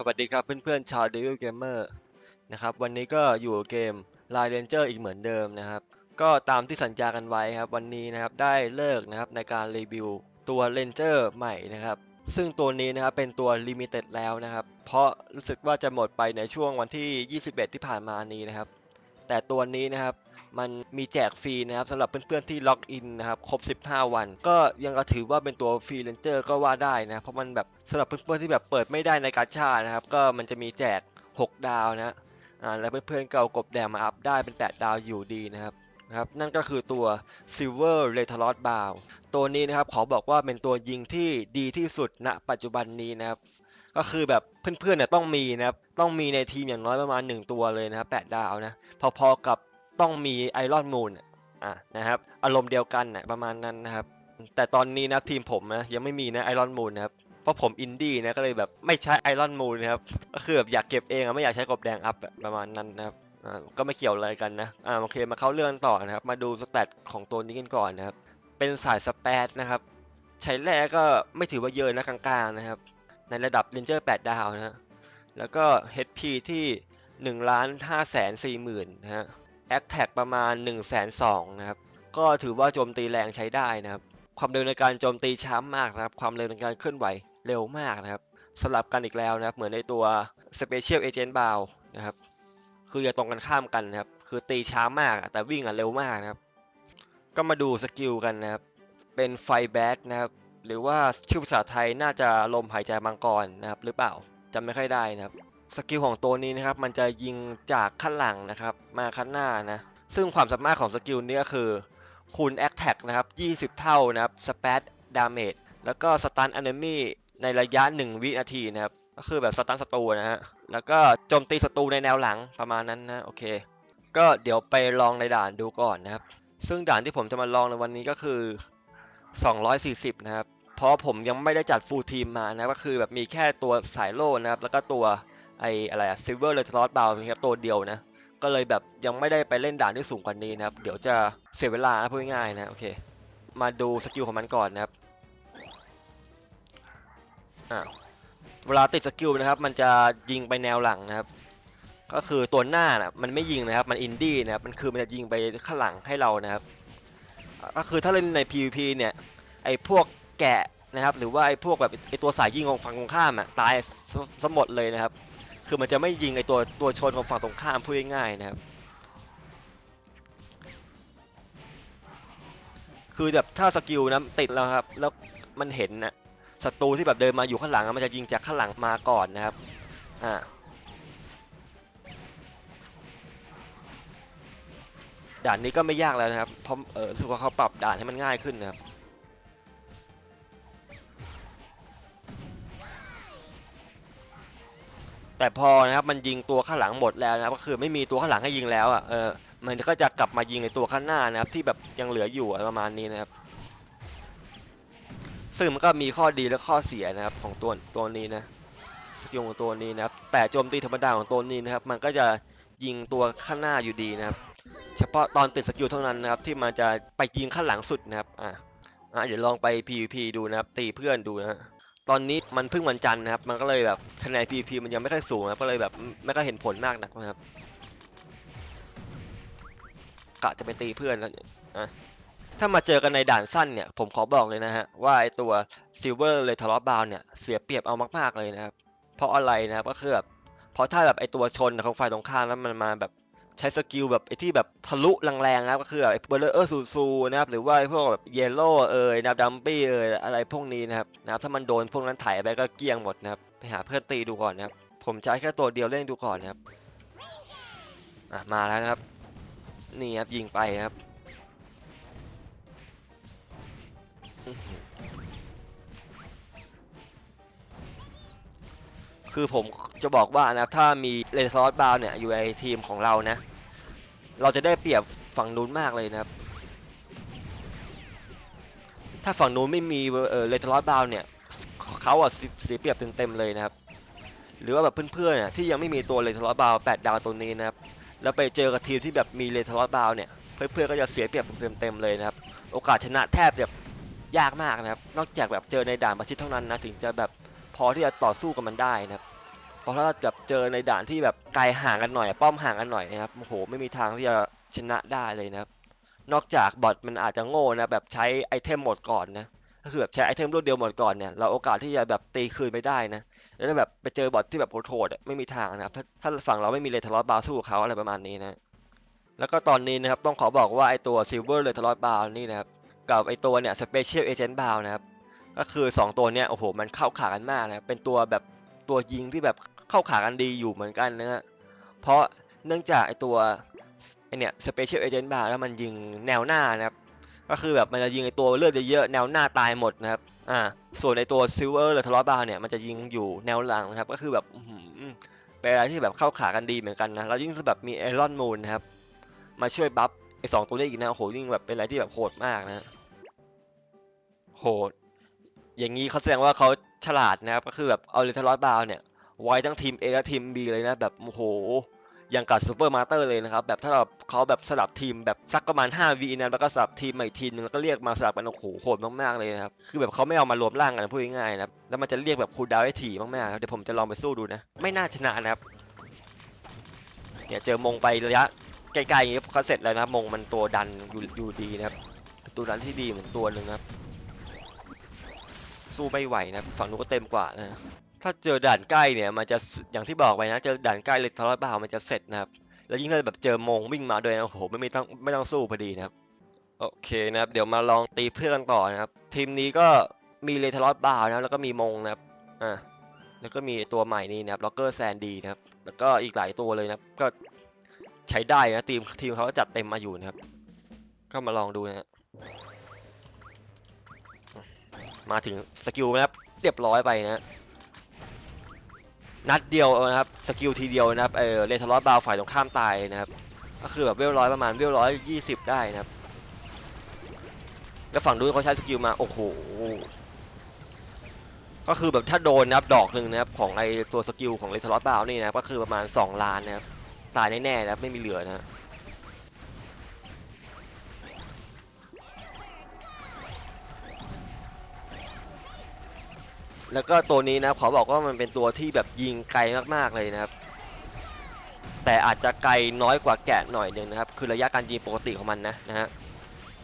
สวัสดีครับเพื่อนๆชาว Devil Gamer นะครับวันนี้ก็อยู่เกม Line Ranger อีกเหมือนเดิมนะครับ ก็ตามที่สัญญากันไว้ครับ วันนี้นะครับได้เลิกนะครับในการรีวิวตัว Ranger ใหม่นะครับ ซึ่งตัวนี้นะครับเป็นตัว Limited แล้วนะครับ เพราะรู้สึกว่าจะหมดไปในช่วงวันที่ 21 ที่ผ่านมานี้นะครับ แต่ตัวนี้นะครับมันมีแจกฟรีนะครับสำหรับเพื่อนๆที่ล็อกอินนะครับครบ 15 วัน ก็ยังถือว่าเป็นตัวฟรีเลนเจอร์ก็ว่าได้นะเพราะมันแบบสำหรับเพื่อนๆที่แบบเปิดไม่ได้ในกาชานะครับ ก็มันจะมีแจก 6 ดาวนะอ่าแล้วเพื่อนๆเก่ากบแดงมาอัพได้เป็น 8 ดาวอยู่ดีนะครับนะครับนั่นก็คือตัว Silver r e t a l o t b o w ตัวนี้นะครับขอบอกว่าเป็นตัวยิงที่ดีที่สุดณปัจจุบันนี้นะครับ ก็คือแบบเพื่อนๆเนี่ยต้องมีนะครับต้องมีในทีมอย่างน้อยประมาณ 1 ตัวเลยนะครับ8ดาวนะพอๆกับต้องมีไอรอนมูนอะนะครับอารมณ์เดียวกันนะประมาณนั้นนะครับแต่ตอนนี้นะทีมผมนะยังไม่มีนะไอรอนมูนนะครับเพราะผมอินดี้นะก็เลยแบบไม่ใช้ไอรอนมูนนะครับก็คือแบบอยากเก็บเองอะไม่อยากใช้กบแดงอัพประมาณนั้นนะครับก็ไม่เกี่ยวอะไรกันนะอ่าโอเคมาเข้าเรื่องต่อนะครับ มาดูสแตทของตัวนี้กันก่อนนะครับ เป็นสายสเปซนะครับ ใช้แร่ก็ไม่ถือว่าเยอะนะกลางๆนะครับ ในระดับ Ranger 8 ดาวนะฮะ แล้วก็ HP ที่1ล้าน5แสน4หมื่นนะฮะ a t t a c ประมาณ 1 2 0 0 0นะครับ ก็ถือว่าโจมตีแรงใช้ได้นะครับ ความเร็วในการโจมตีช้ามากนะครับ ความเร็วในการเคลื่อนไหวเร็วมากนะครับ สลับกันอีกแล้วนะครับ เหมือนในตัว Special Agent b o w นะครับ คือจะตรงกันข้ามกันนะครับ คือตีช้ามากแต่วิ่งอะเร็วมากนะครับ ก็มาดูสกิลกันนะครับ เป็นไฟแบ k นะครับ หรือว่าชื่อภาษาไทยน่าจะลมหายใจมังกรนะครับ หรือเปล่าจำไม่ค่อยได้นะครับสกิลของตัวนี้นะครับมันจะยิงจากข้างหลังนะครับ มาข้างหน้านะซึ่งความสามารถของสกิลนี้ก็คือคูณ Attack นะครับ 20 เท่านะครับ Spat Damage แล้วก็ Stun Enemy ในระยะ 1 วินาทีนะครับ ก็คือแบบสตันศัตรูนะฮะแล้วก็โจมตีศัตรูในแนวหลังประมาณนั้นนะโอเค ก็เดี๋ยวไปลองในด่านดูก่อนนะครับ ซึ่งด่านที่ผมจะมาลองในวันนี้ก็คือ 240 นะครับ เพราะผมยังไม่ได้จัดฟูลทีมมานะก็คือแบบมีแค่ตัวสายโล่นะครับ แล้วก็ตัวไออะไรอะซิลเวอร์เลยทรอสบาลนะครับตัวเดียวนะ ก็เลยแบบยังไม่ได้ไปเล่นด่านที่สูงกว่านี้นะครับ เดี๋ยวจะเสียเวลานะพูดง่ายๆนะโอเค มาดูสกิลของมันก่อนนะครับอ่าเวลาติดสกิลนะครับ มันจะยิงไปแนวหลังนะครับ ก็คือตัวหน้านะมันไม่ยิงนะครับ มันอินดี้นะครับ มันคือมันจะยิงไปข้างหลังให้เรานะครับ ก็คือถ้าเล่นใน PVP เนี่ยไอ้พวก แกะนะครับ หรือว่าไอ้พวกแบบไอ้ตัวสายยิงของฝั่งตรงข้ามอะตายสมหมดเลยนะครับ คือมันจะไม่ยิงไอ้ตัวตัวชนของฝั่งตรงข้ามพูดง่ายๆนะครับ คือแบบถ้าสกิลนะติดแล้วครับ แล้วมันเห็นนะศัตรูที่แบบเดินมาอยู่ข้างหลังมันจะยิงจากข้างหลังมาก่อนนะครับอ่าด่านนี้ก็ไม่ยากแล้วนะครับเพราะเออสึกว่าเขาปรับด่านให้มันง่ายขึ้นนะครับ แต่พอนะครับมันยิงตัวข้างหลังหมดแล้วนะครับก็คือไม่มีตัวข้างหลังให้ยิงแล้วอะเออมันก็จะกลับมายิงในตัวข้างหน้านะครับที่แบบยังเหลืออยู่ประมาณนี้นะครับ ซึ่งมันก็มีข้อดีและข้อเสียนะครับของตัวตัวนี้นะสกิลของตัวนี้นะครับ แต่โจมตีธรรมดาของตัวนี้นะครับ มันก็จะยิงตัวข้างหน้าอยู่ดีนะครับ เฉพาะตอนติดสกิลเท่านั้นนะครับ ที่มันจะไปยิงข้างหลังสุดนะครับอะอะเดี๋ยวลองไป PVP ดูนะครับ ตีเพื่อนดูนะฮะ ตอนนี้มันเพิ่งวันจันทร์นะครับ มันก็เลยแบบคะแนน PVP มันยังไม่ค่อยสูงนะก็เลยแบบไม่ค่อยเห็นผลมากนักนะครับกะจะไปตีเพื่อนแล้วอะถ้ามาเจอกันในด่านสั้นเนี่ย ผมขอบอกเลยนะฮะ ว่าไอตัว Silver เลยทะเลาะบาวเนี่ย เสียเปรียบเอามาก ๆ เลยนะครับ เพราะอะไรนะครับก็คือแบบเพราะถ้าแบบไอตัวชนของฝ่ายตรงข้ามแล้วมันมาแบบ ใช้สกิลแบบไอที่แบบทะลุแรงๆนะครับก็คือแบบเบลเลอร์ซูซูนะครับหรือว่าพวกแบบเยลโล่เอ่ยนะดัมปี้เอ่ยอะไรพวกนี้นะครับนะครับถ้ามันโดนพวกนั้นถ่ายไปก็เกี้ยงหมดนะครับไปหาเพื่อนตีดูก่อนนะครับผมใช้แค่ตัวเดียวเล่นดูก่อนนะครับอะมาแล้วนะครับนี่ครับยิงไปครับคือผมจะบอกว่านะครับถ้ามีเลนซอสบาวเนี่ยอยู่ในทีมของเรานะ เราจะได้เปรียบฝั่งนู้นมากเลยนะครับ ถ้าฝั่งนู้นไม่มีเออเลอสบาวเนี่ยเขาอะเสียเสียเปรียบเต็มๆเลยนะครับ หรือว่าแบบเพื่อนๆเนี่ยที่ยังไม่มีตัวเลนซอสบาว8ดาวตัวนี้นะครับ แล้วไปเจอกับทีมที่แบบมีเลนซอสบาวเนี่ย เพื่อนๆก็จะเสียเปรียบเต็มๆเลยนะครับ โอกาสชนะแทบจะยากมากนะครับ นอกจากแบบเจอในด่านประชิดเท่านั้นนะถึงจะแบบพอที่จะต่อสู้กับมันได้นะครับ ราะถ้าแบบเจอในด่านที่แบบไกลห่างกันหน่อย ป้อมห่างกันหน่อยนะครับโอ้โหไม่มีทางที่จะชนะได้เลยนะครับ นอกจากบอทมันอาจจะโง่นะแบบใช้ไอเทมหมดก่อนนะก็คือแบบใช้ไอเทมรวดเดียวหมดก่อนเนี่ยเราโอกาสที่จะแบบตีคืนไม่ได้นะแล้วแบบไปเจอบอทที่แบบโหดๆไม่มีทางนะครับถ้าถ้าฝั่งเราไม่มีเลทลอสบาสู้เขาอะไรประมาณนี้นะแล้วก็ตอนนี้นะครับต้องขอบอกว่าไอตัวซิลเวอร์เลทลอสบาร์นี่นะครับกับไอตัวเนี่ยสเปเชียลเอเจนต์บาร์นะครับก็คือ 2 ตัวเนี้ยโอ้โหมันเข้าขากันมากนะเป็นตัวแบบ ตัวยิงที่แบบเข้าขากันดีอยู่เหมือนกันนะฮะเพราะเนื่องจากไอตัวไอเนี่ยสเปเชียลเอเจนต์บาร์แล้วมันยิงแนวหน้านะครับ ก็คือแบบมันจะยิงไอตัวเลือดเยอะๆแนวหน้าตายหมดนะครับอ่าส่วนในตัวซิลเวอร์หรือทลาะบาร์เนี่ยมันจะยิงอยู่แนวหลังนะครับ ก็คือแบบเป็นอะไรที่แบบเข้าขากันดีเหมือนกันนะแล้วยิ่งแบบมีไอรอนมูนนะครับ มาช่วยบัฟไอสองตัวนี้อีกนะโอ้โหยิ่งแบบเป็นอะไรที่แบบโหดมากนะโหดอย่างนี้เขาแสดงว่าเขา ฉลาดนะครับ ก็คือแบบเอาเลทลอสบาร์เนี่ย ไว้ทั้งทีม A และทีม B เลยนะ แบบโอ้โห อย่างกับซูเปอร์มาสเตอร์เลยนะครับ แบบถ้าแบบเขาแบบสลับทีมแบบสักประมาณ 5 วีนะแล้วก็สลับทีมใหม่ทีมนึงแล้วก็เรียกมาสลับกันโอ้โหโหดมากๆเลยนะครับ คือแบบเขาไม่เอามารวมร่างกันพูดง่ายๆนะครับ แล้วมันจะเรียกแบบคูลดาวน์ได้ถี่มากๆครับเดี๋ยวผมจะลองไปสู้ดูนะ ไม่น่าชนะนะครับ เนี่ยเจอมงไประยะใกลๆอย่างนี้เขาเสร็จแล้วนะมงมันตัวดันอยู่อยู่ดีนะครับ ตัวดันที่ดีเหมือนตัวหนึ่งครับ สู้ไม่ไหวนะฝั่งนู้นก็เต็มกว่านะถ้าเจอด่านใกล้เนี่ยมันจะอย่างที่บอกไปนะ เจอด่านใกล้เลยทะเลาะบ่าวมันจะเสร็จนะครับแล้วยิ่งถ้าแบบเจอมงวิ่งมาด้วยนะโอ้โหไม่มีต้องไม่ต้องสู้พอดีนะครับโอเคนะครับเดี๋ยวมาลองตีเพื่อนกันต่อนะครับ ทีมนี้ก็มีเลทลอสบาวนะแล้วก็มีมงนะครับอ่าแล้วก็มีตัวใหม่นี่นะครับล็อกเกอร์แซนดีนะครับแล้วก็อีกหลายตัวเลยนะครับก็ใช้ได้นะทีมทีมเขาก็จัดเต็มมาอยู่นะครับ ก็มาลองดูนะฮะ มาถึงสกิลนะครับเรียบร้อยไปนะนัดเดียวนะครับสกิลทีเดียวนะครับเออเลทลอสบาวฝ่ายตรงข้ามตายนะครับก็คือแบบเวลร้อยประมาณเวลร้อยยี่สิบได้นะครับแล้วฝั่งนู้นเขาใช้สกิลมาโอ้โหก็คือแบบถ้าโดนนะครับดอกหนึ่งนะครับของไอตัวสกิลของเลทลอสบาวนี่นะก็คือประมาณ 2 ล้านนะครับตายแน่ๆนะครับไม่มีเหลือนะ แล้วก็ตัวนี้นะครับขอบอกว่ามันเป็นตัวที่แบบยิงไกลมากๆเลยนะครับ แต่อาจจะไกลน้อยกว่าแกะหน่อยหนึ่งนะครับ คือระยะการยิงปกติของมันนะนะฮะ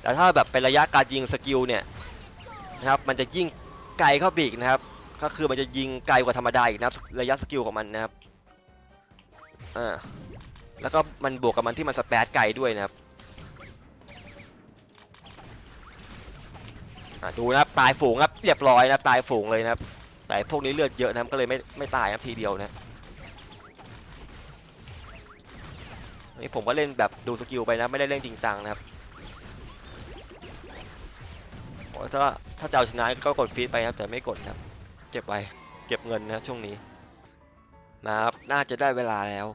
แต่ถ้าแบบเป็นระยะการยิงสกิลเนี่ยนะครับ มันจะยิงไกลเข้าไปอีกนะครับ ก็คือมันจะยิงไกลกว่าธรรมดาอีกนะครับระยะสกิลของมันนะครับอ่าแล้วก็มันบวกกับมันที่มันสเปซไกลด้วยนะครับ ดูนะครับตายฝูงครับเรียบร้อยนะครับตายฝูงเลยนะครับ แต่พวกนี้เลือดเยอะนะครับก็เลยไม่ไม่ตายครับทีเดียวนะนี่ผมก็เล่นแบบดูสกิลไปนะไม่ได้เล่นจริงจังนะครับถ้าถ้าจะเอาชนะก็กดฟีดไปนะครับแต่ไม่กดครับ เก็บไว้เก็บเงินนะช่วงนี้นะครับน่าจะได้เวลาแล้ว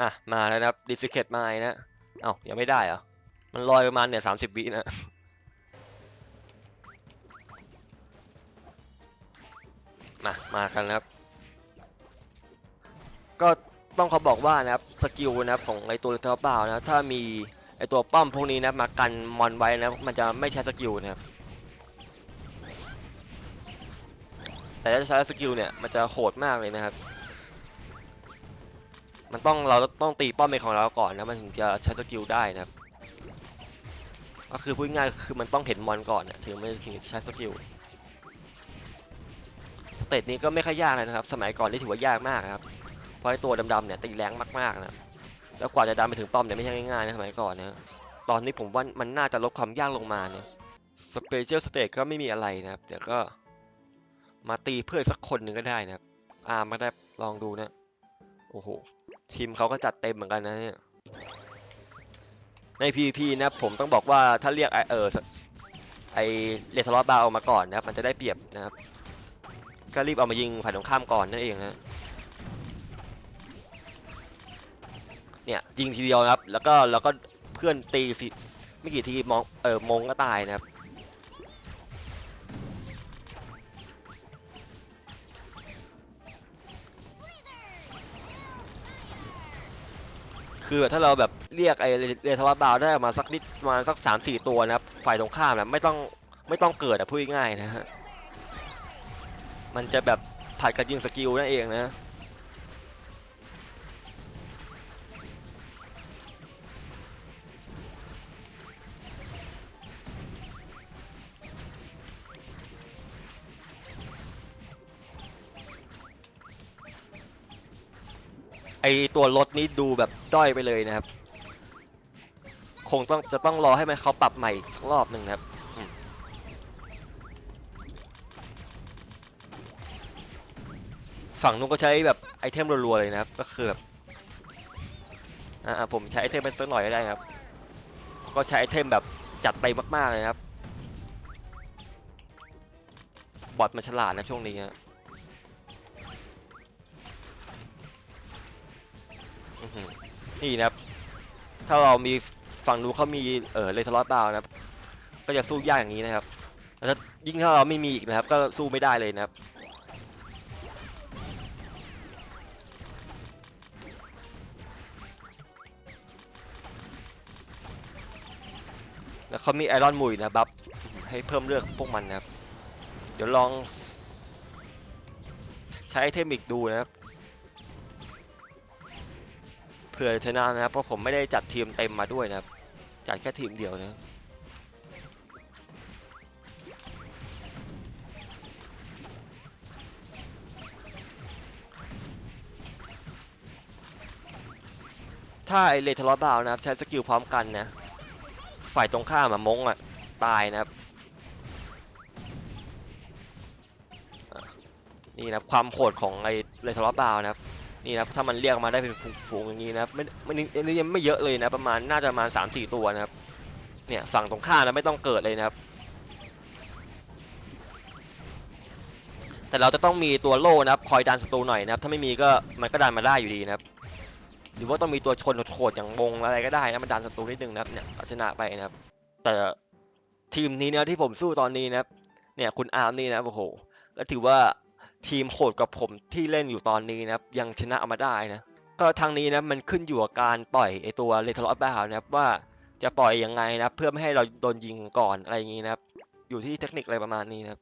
อะมาแล้วนะครับดิสเคตมานะเอ้ายังไม่ได้เหรอมันลอยประมาณเนี่ยสามสิบวินะ มามากันนะครับ ก็ต้องเขาบอกว่านะครับสกิลนะครับของไอตัวเทอร์บานะถ้ามีไอตัวป้อมพวกนี้นะมากันมอนไว้นะมันจะไม่ใช้สกิลนะครับแต่ถ้าใช้สกิลเนี่ยมันจะโหดมากเลยนะครับ มันต้องเราต้องตีป้อมเป็นของเราก่อนนะมันถึงจะใช้สกิลได้นะครับก็คือพูดง่ายคือมันต้องเห็นมอนก่อนนะถึงไม่ถึงจะใช้สกิล สเตจนี้ก็ไม่ค่อยยากเลยนะครับ สมัยก่อนนี่ถือว่ายากมากครับ เพราะไอตัวดำๆเนี่ยตีแรงมากๆนะครับแล้วกว่าจะดันไปถึงป้อมเนี่ยไม่ใช่ง่ายๆนะสมัยก่อนนะตอนนี้ผมว่ามันน่าจะลดความยากลงมาเนี่ยสเปเชียลสเตจก็ไม่มีอะไรนะครับ เดี๋ยวก็มาตีเพื่อนสักคนหนึ่งก็ได้นะครับอ่ามาได้ลองดูนะ โอ้โห ทีมเขาก็จัดเต็มเหมือนกันนะเนี่ย ใน PVP นะผมต้องบอกว่าถ้าเรียกไอเออไอเลทลอสบาร์ออกมาก่อนนะครับ มันจะได้เปรียบนะครับ ก็รีบเอามายิงฝ่ายตรงข้ามก่อนนั่นเองนะเนี่ยยิงทีเดียวนะครับ แล้วก็แล้วก็เพื่อนตีสิไม่กี่ทีมองเออมงก็ตายนะครับคือถ้าเราแบบเรียกไอเรทวาบาวได้ออกมาสักนิดมาสักสามสี่ตัวนะครับ ฝ่ายตรงข้ามนะไม่ต้องไม่ต้องเกิดอะพูดง่ายนะฮะ มันจะแบบผัดกับยิงสกิลนั่นเองนะไอตัวรถนี้ดูแบบด้อยไปเลยนะครับ คงต้องจะต้องรอให้มันเขาปรับใหม่สักรอบหนึ่งนะครับ ฝั่งนู้นก็ใช้แบบไอเทมรัวๆเลยนะครับ ก็คือแบบอ่าผมใช้ไอเทมไปสักหน่อยก็ได้ครับ ก็ใช้ไอเทมแบบจัดไปมากๆเลยครับ บอทมันฉลาดนะช่วงนี้นะนี่นะครับ ถ้าเรามีฝั่งนู้นเขามีเออเลทลอตดาวนะครับ ก็จะสู้ยากอย่างนี้นะครับแล้วยิ่งถ้าเราไม่มีอีกนะครับ ก็สู้ไม่ได้เลยนะครับ เขามีไอรอนมุยนะบัฟให้เพิ่มเลือดพวกมันนะครับ เดี๋ยวลอง ใช้เทมอีกดูนะครับเผื่อชนะนะครับเพราะผมไม่ได้จัดทีมเต็มมาด้วยนะครับ จัดแค่ทีมเดียวนะถ้าไอเลทลอบาวนะครับใช้สกิลพร้อมกันนะ ฝ่ายตรงข้ามอะมงอะตายนะครับนี่นะความโหดของไอเลทลอบบาวนะครับนี่นะถ้ามันเรียกมาได้เป็นฝูงๆอย่างนี้นะไม่ไม่อันนี้ยังไม่เยอะเลยนะประมาณน่าจะประมาณ3 4ตัวนะครับเนี่ยฝั่งตรงข้ามนะไม่ต้องเกิดเลยนะครับ แต่เราจะต้องมีตัวโล่นะครับคอยดันศัตรูหน่อยนะครับ ถ้าไม่มีก็มันก็ดันมาได้อยู่ดีนะครับ รือว่าต้องมีตัวชนโหดๆอย่างมงอะไรก็ได้นะมันดันศัตรูนิดนึงนะครับเนี่ยชนะไปนะครับ แต่ทีมนี้นะที่ผมสู้ตอนนี้นะครับ เนี่ยคุณอาร์มนี่นะโอ้โหก็ถือว่าทีมโหดกับผมที่เล่นอยู่ตอนนี้นะครับ ยังชนะมาได้นะก็ทางนี้นะมันขึ้นอยู่กับการปล่อยไอตัวเลทลอตบ้านะครับว่าจะปล่อยยังไงนะเพื่อไม่ให้เราโดนยิงก่อนอะไรอย่างนี้นะครับ อยู่ที่เทคนิคอะไรประมาณนี้นะครับ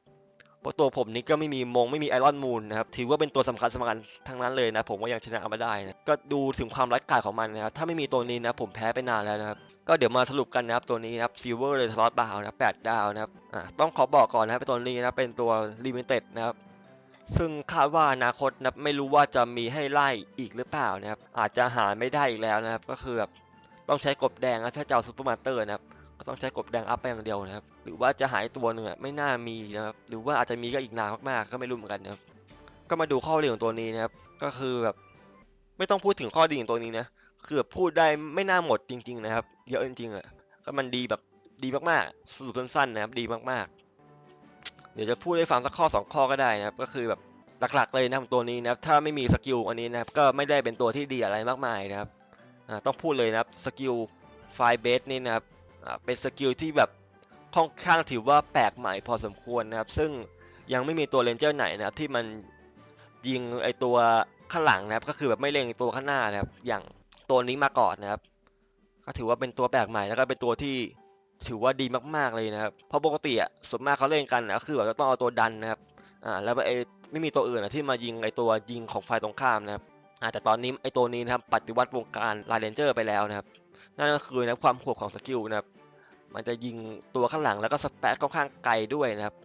เพราะตัวผมนี้ก็ไม่มีมงไม่มีไอรอนมูนนะครับถือว่าเป็นตัวสำคัญสำคัญทั้งนั้นเลยนะผมว่ายังชนะมาได้นะก็ดูถึงความร้ายกาจของมันนะครับถ้าไม่มีตัวนี้นะผมแพ้ไปนานแล้วนะครับก็เดี๋ยวมาสรุปกันนะครับตัวนี้นะครับซิลเวอร์เลยทลอตบาวนะแปดดาวนะครับอ่าต้องขอบอกก่อนนะครับตัวนี้นะเป็นตัวลิมิเต็ดนะครับซึ่งคาดว่าอนาคตนะไม่รู้ว่าจะมีให้ไล่อีกหรือเปล่านะครับอาจจะหาไม่ได้อีกแล้วนะครับก็คือแบบต้องใช้กบแดงนะถ้าจะเอาซูเปอร์มาสเตอร์นะครับ ก็ต้องใช้กบแดงอัพไปอย่างเดียวนะครับ หรือว่าจะหายตัวหนึ่งไม่น่ามีนะครับ หรือว่าอาจจะมีก็อีกนานมากๆ ก็ไม่รู้เหมือนกันนะครับ ก็มาดูข้อดีของตัวนี้นะครับ ก็คือแบบไม่ต้องพูดถึงข้อดีของตัวนี้นะ คือแบบพูดได้ไม่น่าหมดจริง ๆ นะครับ เยอะจริงๆอะ ก็มันดีแบบดีมากๆ สรุปสั้นๆนะครับ ดีมากๆ เดี๋ยวจะพูดให้ฟังสักข้อสองข้อก็ได้นะครับ ก็คือแบบหลักๆเลยนะครับตัวนี้นะครับ ถ้าไม่มีสกิลอันนี้นะครับ ก็ไม่ได้เป็นตัวที่ดีอะไรมากมายนะครับ ต้องพูดเลยนะครับ สกิลไฟเบสนี่นะครับ เป็นสกิลที่แบบค่อนข้างถือว่าแปลกใหม่พอสมควรนะครับ ซึ่งยังไม่มีตัวเรนเจอร์ไหนนะครับที่มันยิงไอตัวข้างหลังนะครับ ก็คือแบบไม่เล็งตัวข้างหน้านะครับ อย่างตัวนี้มาก่อนนะครับ ก็ถือว่าเป็นตัวแปลกใหม่แล้วก็เป็นตัวที่ถือว่าดีมากๆเลยนะครับ เพราะปกติอะส่วนมากเขาเล่นกันนะคือแบบจะต้องเอาตัวดันนะครับ อ่า แล้วไอไม่มีตัวอื่นอะที่มายิงไอตัวยิงของฝ่ายตรงข้ามนะครับ แต่ตอนนี้ไอ้ตัวนี้นะครับปฏิวัติวงการลายเรนเจอร์ไปแล้วนะครับ นั่นก็คือนะความโหดของสกิลนะครับ มันจะยิงตัวข้างหลังแล้วก็สเปซค่อนข้างไกลด้วยนะครับ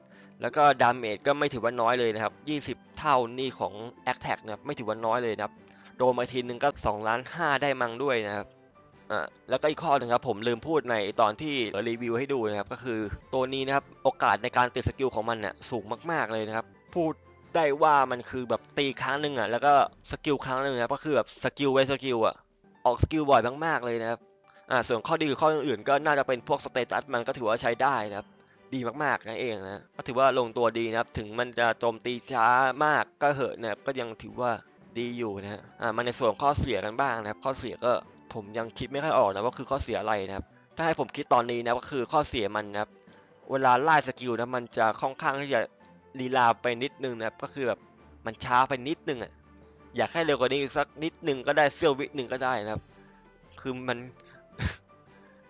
แล้วก็ดาเมจก็ไม่ถือว่าน้อยเลยนะครับ 20 เท่านี่ของ a t t a c นะครับไม่ถือว่าน้อยเลยนะครับ โดนมาทีนึงก็2ล้าน5ได้มังด้วยนะครับอ่าแล้วก็อีกข้อหนึ่งครับผมลืมพูดในตอนที่รีวิวให้ดูนะครับ ก็คือตัวนี้นะครับโอกาสในการติดสกิลของมันเนี่ยสูงมากๆเลยนะครับ พูด ได้ว่ามันคือแบบตีครั้งหนึ่งอะแล้วก็สกิลครั้งหนึ่งนะครับก็คือแบบสกิลไว้สกิลอะออกสกิลบ่อยมากๆเลยนะครับอ่าส่วนข้อดีข้ออื่นๆก็น่าจะเป็นพวกสเตตัสมันก็ถือว่าใช้ได้นะครับดีมากๆนั่นเองนะก็ถือว่าลงตัวดีนะครับ ถึงมันจะโจมตีช้ามากก็เหอะนะครับก็ยังถือว่าดีอยู่นะฮะอ่ามาในส่วนข้อเสียกันบ้างนะครับ ข้อเสียก็ผมยังคิดไม่ค่อยออกนะว่าคือข้อเสียอะไรนะครับ ถ้าให้ผมคิดตอนนี้นะก็คือข้อเสียมันนะครับเวลาไล่สกิลนะมันจะค่อนข้างที่จะ ลีลาไปนิดนึงนะครับก็คือแบบมันช้าไปนิดนึงอะอยากให้เร็วกว่านี้อีกสักนิดนึงก็ได้เสี้ยววิหนึ่งก็ได้นะครับ คือมัน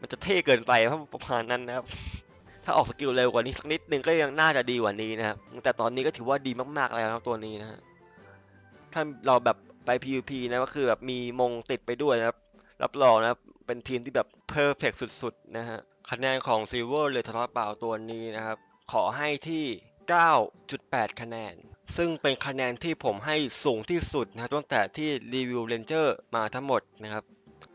มันจะเท่เกินไปครับประมาณนั้นนะครับ ถ้าออกสกิลเร็วกว่านี้สักนิดนึงก็ยังน่าจะดีกว่านี้นะครับแต่ตอนนี้ก็ถือว่าดีมากๆแล้วนะครับตัวนี้นะฮะถ้าเราแบบไป PVP นะก็คือแบบมีมงติดไปด้วยนะครับ รับรองนะครับเป็นทีมที่แบบเพอร์เฟกสุดๆนะฮะคะแนนของ Silver เลยทะเลาะเปล่าตัวนี้นะครับ ขอให้ที่ 9.8 คะแนน ซึ่งเป็นคะแนนที่ผมให้สูงที่สุดนะครับตั้งแต่ที่รีวิวเ a นเจอร์มาทั้งหมดนะครับ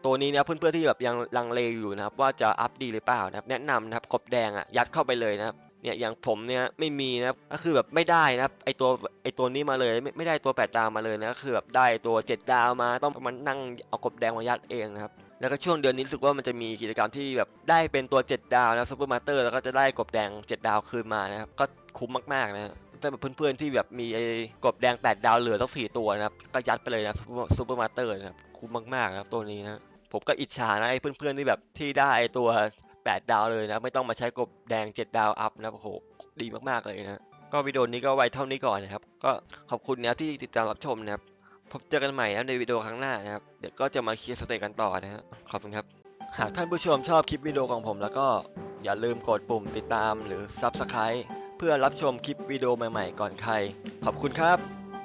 ตัวนี้นะเพื่อนๆที่แบบยังลังเลอยู่นะครับ ว่าจะอัพดีหรือเปล่านะครับ แนะนำนะครับกบแดงอะยัดเข้าไปเลยนะครับเนี่ยอย่างผมเนี่ยไม่มีนะครับก็คือแบบไม่ได้นะครับไอตัวไอตัวนี้มาเลยไม่ไม่ได้ตัวแปดดาวมาเลยนะก็คือแบบได้ตัวเจ็ดดาวมาต้องมานั่งเอากบแดงมายัดเองนะครับแล้วก็ช่วงเดือนนี้รู้สึกว่ามันจะมีกิจกรรมที่แบบได้เป็นตัว 7 ดาวนะซูเปอร์มาสเตอร์แล้วก็จะได้กบแดง 7 ดาวคืนมานะครับก็ คุ้มมากๆนะถ้าแบบเพื่อนๆที่แบบมีไอ้กบแดง 8 ดาวเหลือต้อง4ตัวนะครับก็ยัดไปเลยนะซูเปอร์มาสเตอร์นะครับคุ้มมากๆนะครับตัวนี้นะผมก็อิจฉานะไอ้เพื่อนๆที่แบบที่ได้ไอ้ตัว 8 ดาวเลยนะไม่ต้องมาใช้กบแดง 7 ดาวอัพนะโอ้โหดีมากๆเลยนะก็วิดีโอนี้ก็ไว้เท่านี้ก่อนนะครับ ก็ขอบคุณนะที่ติดตามรับชมนะครับพบเจอกันใหม่นะในวิดีโอครั้งหน้านะครับ เดี๋ยวก็จะมาเคลียร์สเตจกันต่อนะฮะขอบคุณครับ หากท่านผู้ชมชอบคลิปวิดีโอของผมแล้วก็อย่าลืมกดปุ่มติดตามหรือ Subscribe พื่อรับชมคลิปวิดีโอใหม่ๆ ก่อนใคร ขอบคุณครับ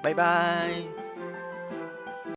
บ๊ายบาย